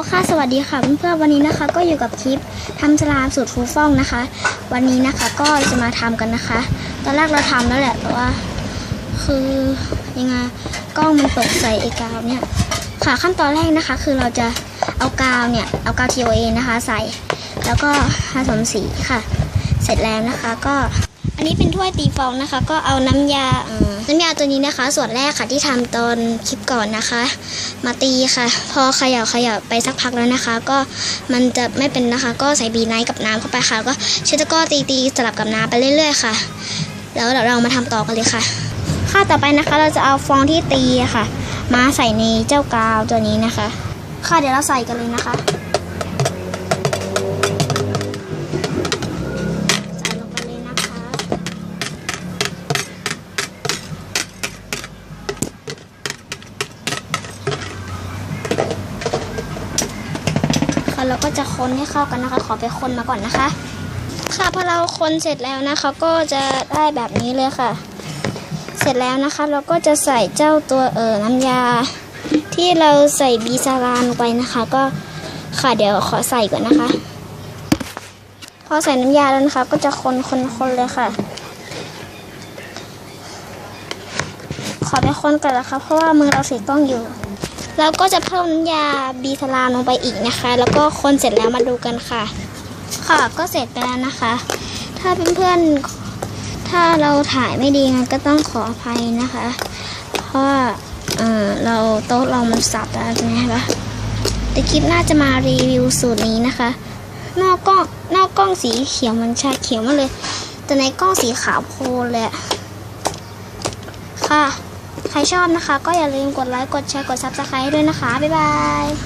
ค่ะสวัสดีค่ะเพื่อนๆวันนี้นะคะ ก็อยู่กับคลิปทำสลามสูตรฟูฟ่องนะคะ วันนี้นะคะก็จะมาทำกันนะคะ ตอนแรกเราทำแล้วแหละแต่ว่า คือยังไงกล้องมันตกใส่ไอ้กาวเนี่ยค่ะขั้นตอนแรกนะคะ คือเราจะเอากาวเนี่ยเอากาว TOA นะคะ ใส่ แล้วก็ผสมสีค่ะ เสร็จแล้วนะคะก็ อันนี้เป็นถ้วยตีฟองนะคะ ก็เอาน้ำยาน้ำยาตัวนี้นะคะ ส่วนแรกค่ะที่ทำตอนคลิปก่อนนะคะ มาตีค่ะ พอเขย่าเขย่าไปสักพักแล้วนะคะ ก็มันจะไม่เป็นนะคะ ก็ใส่บีไนท์กับน้ำเข้าไปค่ะ ก็เช็ดตะกร้อตีตีสลับกับน้ำไปเรื่อย ๆ ค่ะ แล้วเรามาทำต่อกันเลยค่ะค่ะต่อไปนะคะ เราจะเอาฟองที่ตีค่ะ มาใส่ในเจ้ากาวตัวนี้นะคะ ค่ะเดี๋ยวเราใส่กันเลยนะคะ ค่ะเราก็จะคนให้เข้ากันนะคะ ขอไปคนมาก่อนนะคะ ค่ะพอเราคนเสร็จแล้วนะคะ ก็จะได้แบบนี้เลยค่ะ เสร็จแล้วนะคะ เราก็จะใส่เจ้าตัวเอ่อน้ำยา ที่เราใส่บีซารานลงไปนะคะ ก็ค่ะเดี๋ยวขอใส่ก่อนนะคะ พอใส่น้ำยาแล้วนะคะ ก็จะคนคนคนเลยค่ะขอไปคนก่อนนะคะเพราะว่ามือเราถือกล้องอยู่ แล้วก็จะเพิ่มน้ำยาบีซารานลงไปอีกนะคะ แล้วก็คนเสร็จแล้วมาดูกันค่ะ ค่ะก็เสร็จไปแล้วนะคะ ถ้าเพื่อนๆถ้าเราถ่ายไม่ดีงั้นก็ต้องขออภัยนะคะ เพราะว่าเออเราโต๊ะเรามันสับแล้วใช่ไหมคะแต่คลิปน่าจะมารีวิวสูตรนี้นะคะ นอกกล้องนอกกล้องสีเขียวมันชาเขียวมากเลย แต่ในกล้องสีขาวโพลนเละค่ะ ใครชอบนะคะ ก็อย่าลืมกดไลค์ กดแชร์ กดซับสไคร b e ด้วยนะคะ บ๊ายบาย